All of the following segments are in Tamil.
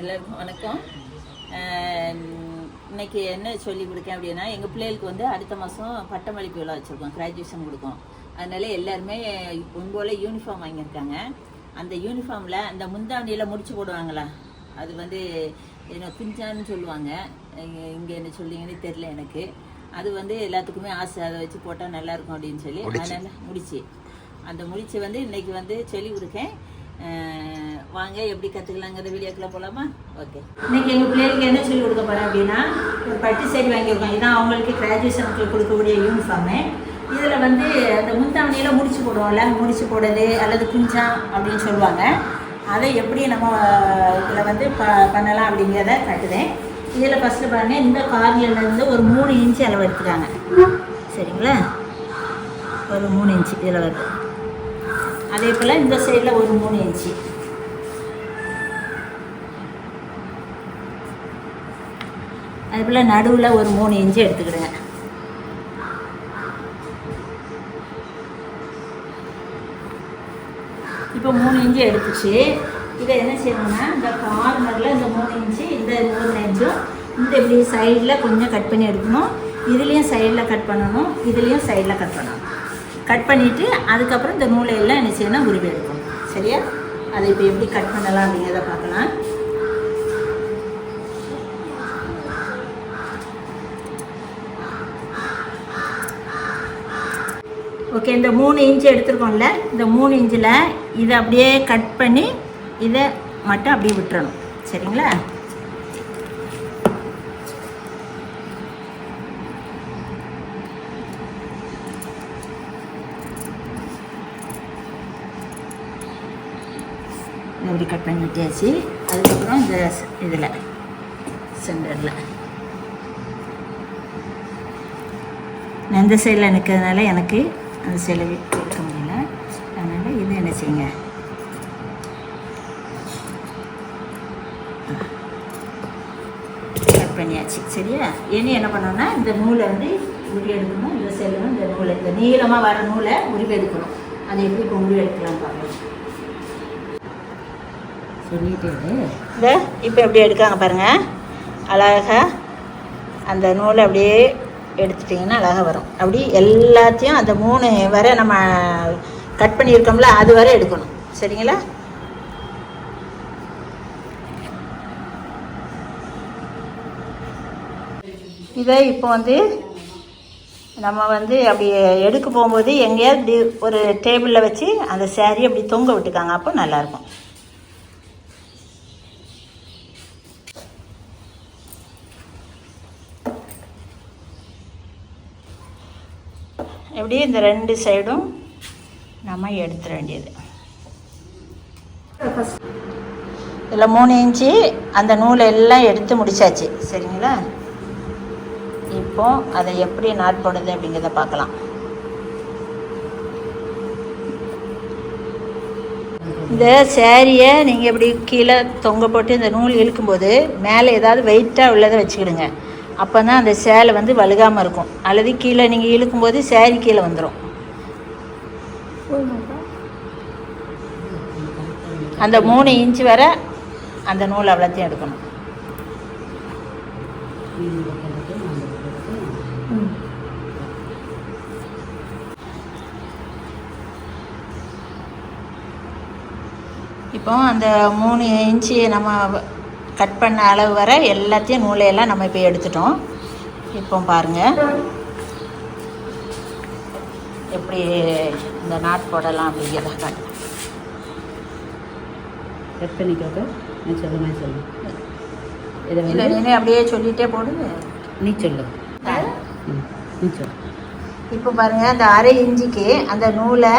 எல்லாருக்கும் வணக்கம். இன்னைக்கு என்ன சொல்லி கொடுக்கேன் அப்படின்னா எங்கள் பிள்ளைகளுக்கு வந்து அடுத்த மாதம் பட்டமளிப்பு விழா வச்சுருக்கோம் கிராஜுவேஷன் கொடுக்கோம். அதனால எல்லாருமே உங்கோல யூனிஃபார்ம் வாங்கியிருக்காங்க. அந்த யூனிஃபார்மில் அந்த முந்தாண்டியில் முடிச்சு போடுவாங்களா? அது வந்து என்ன பிஞ்சான்னு சொல்லுவாங்க. இங்கே என்ன சொல்லிங்கன்னு தெரில எனக்கு. அது வந்து எல்லாத்துக்குமே ஆசை அதை வச்சு போட்டால் நல்லா இருக்கும் அப்படின்னு சொல்லி. அதனால முடிச்சு. அந்த முடிச்சு வந்து இன்னைக்கு வந்து சொல்லி கொடுக்கேன். வாங்க எப்படி கற்றுக்கலாங்கிறத வீடியோக்குள்ள போகலாமா ஓகே இன்னைக்கு எங்கள் பிள்ளைகளுக்கு என்ன சொல்லி கொடுக்க போகிறேன் அப்படின்னா ஒரு பட்டு சேரி வாங்கியிருக்கோம் இதான் அவங்களுக்கு கிராஜுவேஷனுக்கு கொடுக்கக்கூடிய யூனிஃபார்மு இதில் வந்து அந்த முந்தாமணியில் முடிச்சு போடுவோம்ல முடிச்சு போடுறது அல்லது குஞ்சா அப்படின்னு சொல்லுவாங்க. அதை எப்படி நம்ம இதில் வந்து ப பண்ணலாம் அப்படிங்கிறத காட்டுதேன் இதில் ஃபஸ்ட்டு பாருங்க இந்த கார்லேருந்து ஒரு மூணு இன்ச்சு அளவு எடுத்துக்காங்க. சரிங்களா? ஒரு மூணு இன்ச்சு இதில் வருது. அதே போல் இந்த சைடில் ஒரு மூணு இன்ச்சு அதே போல் நடுவில் ஒரு மூணு இன்ச்சு எடுத்துக்கிடுங்க இப்போ மூணு இன்ச்சு எடுத்துச்சு. இதை என்ன செய்யணும்னா இந்த கார்னரில் இந்த மூணு இன்ச்சு இந்த மூணு இன்ச்சும் இந்த இப்படி சைடில் கொஞ்சம் கட் பண்ணி எடுக்கணும். இதுலேயும் சைடில் கட் பண்ணணும். இதுலேயும் சைடில் கட் பண்ணணும். கட் பண்ணிவிட்டு அதுக்கப்புறம் இந்த மூளையெல்லாம் என்ன செய்யணும் உருவி எடுக்கணும். சரியா? அதை இப்போ எப்படி கட் பண்ணலாம் அப்படிங்கிறத பார்க்கலாம். ஓகே இந்த மூணு இன்ச்சு எடுத்துருக்கோம்ல இந்த மூணு இன்ச்சில் இதை அப்படியே கட் பண்ணி இதை மட்டும் அப்படியே விட்டுறணும். சரிங்களா? இப்படி கட் பண்ணி விட்டியாச்சு அதுக்கப்புறம் இந்த இதில் சென்டரில் நான் இந்த சைடில் நிற்கிறதுனால எனக்கு அந்த சைடில் எடுக்க முடியல. அதனால் இது என்ன செய்யுங்க? கட் பண்ணியாச்சு. சரியா? இனி என்ன பண்ணோம்னா இந்த நூலை வந்து உருவி எடுக்கணும். இந்த சைடில் இந்த நூலை இந்த நீளமாக வர நூலை உருவி எடுக்கணும். அதை எப்படி இப்போ உருவி எடுக்கலாம் பார்க்கலாம் இந்த இப்போ எப்படி எடுக்காங்க பாருங்கள் அழகாக அந்த நூலை அப்படியே எடுத்துட்டிங்கன்னா அழகாக வரும். அப்படி எல்லாத்தையும் அந்த மூணு வரை நம்ம கட் பண்ணியிருக்கோம்ல அது வரை எடுக்கணும். சரிங்களா? இதை இப்போ வந்து நம்ம வந்து அப்படி எடுக்க போகும்போது எங்கேயாவது இப்படி ஒரு டேபிளில் வச்சு அந்த சேரீ அப்படி தொங்க விட்டுக்காங்க அப்போ நல்லாயிருக்கும் எப்படி இந்த ரெண்டு சைடும் நம்ம எடுத்துட வேண்டியது. இதில் மூணு இன்ச்சு அந்த நூலை எல்லாம் எடுத்து முடிச்சாச்சு. சரிங்களா? இப்போ அதை எப்படி நாட்படுது அப்படிங்கிறத பார்க்கலாம். இந்த சேரீயை நீங்கள் இப்படி கீழே தொங்க போட்டு இந்த நூல் இழுக்கும்போது மேலே ஏதாவது வெயிட்டாக உள்ளதை வச்சுக்கிடுங்க. அப்போ தான் அந்த சேலை வந்து வழுகாமல் இருக்கும். அல்லது கீழே நீங்கள் இழுக்கும்போது சேரீ கீழே வந்துடும் அந்த மூணு இன்ச்சு வரை அந்த நூல் அவ்வளோத்தையும் எடுக்கணும். இப்போ அந்த மூணு இன்ச்சு நம்ம கட் பண்ண அளவு வரை எல்லாத்தையும் நூலையெல்லாம் நம்ம இப்போ எடுத்துட்டோம். இப்போ பாருங்கள் எப்படி இந்த நாட் போடலாம் அப்படிங்கிறத காட்டு. கட் பண்ணிக்கோக்க நான் சொல்லுமே சொல்லு. இதை இல்லை நீனே அப்படியே சொல்லிகிட்டே போடு. நீ சொல்லு. நீ சொல்லு. இப்போ பாருங்கள் அந்த அரை இன்ச்சுக்கு அந்த நூலை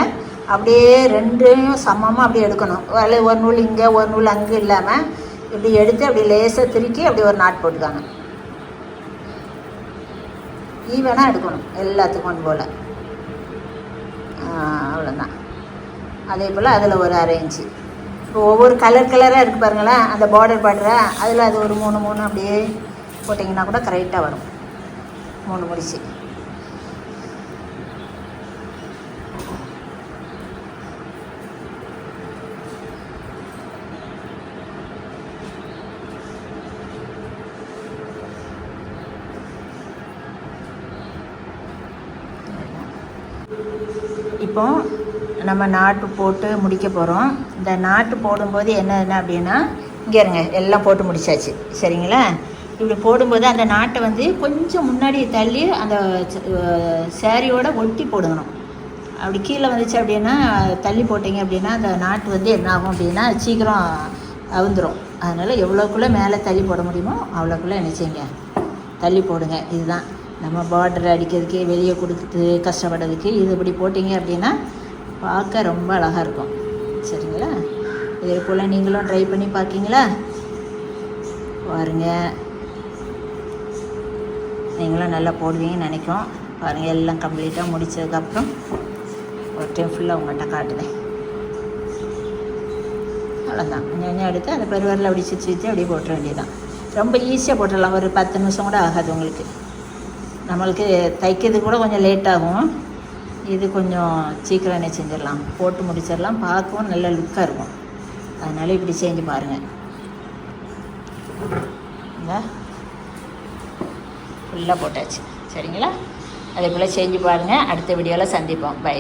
அப்படியே ரெண்டையும் சமமாக அப்படியே எடுக்கணும். அதில் ஒரு நூல் இங்கே ஒரு நூல் அங்கே இல்லாமல் இப்படி எடுத்து அப்படி லேசாக திருக்கி அப்படி ஒரு நாட் போட்டுக்காங்க. ஈவனாக எடுக்கணும் எல்லாத்துக்கும் ஒன்று போல். அவ்வளோதான் அதே போல் அதில் ஒரு அரை இன்ச்சு. இப்போ ஒவ்வொரு கலர் கலராக இருக்குது பாருங்களேன் அந்த பார்டர் பார்டரா அதில் அது ஒரு மூணு மூணு அப்படியே போட்டிங்கன்னா கூட கரெக்டாக வரும். மூணு முடிச்சு. இப்போ நம்ம நாட்டு போட்டு முடிக்க போகிறோம் இந்த நாட்டு போடும்போது என்ன என்ன அப்படின்னா இங்கே இருங்க எல்லாம் போட்டு முடிச்சாச்சு. சரிங்களா? இப்படி போடும்போது அந்த நாட்டை வந்து கொஞ்சம் முன்னாடி தள்ளி அந்த சேரீயோட ஒட்டி போடணும். அப்படி கீழே வந்துச்சு அப்படின்னா தள்ளி போட்டிங்க அப்படின்னா அந்த நாட்டு வந்து என்ன ஆகும் அப்படின்னா சீக்கிரம் அவுந்துடும் அதனால் எவ்வளோக்குள்ளே மேலே தள்ளி போட முடியுமோ அவ்வளோக்குள்ளே நினச்சிங்க தள்ளி போடுங்க. இதுதான். நம்ம பார்டர் அடிக்கிறதுக்கு வெளியே கொடுத்து கஷ்டப்படுறதுக்கு இது இப்படி போட்டிங்க அப்படின்னா பார்க்க ரொம்ப அழகாக இருக்கும். சரிங்களா? இதே போல் நீங்களும் ட்ரை பண்ணி பார்க்கீங்களா? பாருங்கள் நீங்களும் நல்லா போடுவீங்கன்னு நினைக்கும். பாருங்கள் எல்லாம் கம்ப்ளீட்டாக முடிச்சதுக்கப்புறம் ஒரு டைம் ஃபுல்லாக உங்கள்கிட்ட காட்டுதேன். அவ்வளோதான் கொஞ்சம் எடுத்து அந்த பெருவரில் அப்படி சுற்றி சுற்றி அப்படியே போட்டுற வேண்டியதான் ரொம்ப ஈஸியாக போட்டுடலாம். ஒரு பத்து நிமிஷம் கூட ஆகாது உங்களுக்கு. நம்மளுக்கு தைக்கிறது கூட கொஞ்சம் லேட் ஆகும். இது கொஞ்சம் சீக்கிரமே செஞ்சிடலாம். போட்டு முடிச்சிடலாம். பார்க்கவும் நல்ல லுக்காக இருக்கும். அதனால் இப்படி செஞ்சு பாருங்கள் இந்த. ஃபுல்லாக போட்டாச்சு. சரிங்களா? அதே போல் செஞ்சு பாருங்கள் அடுத்த வீடியோவில் சந்திப்போம். பை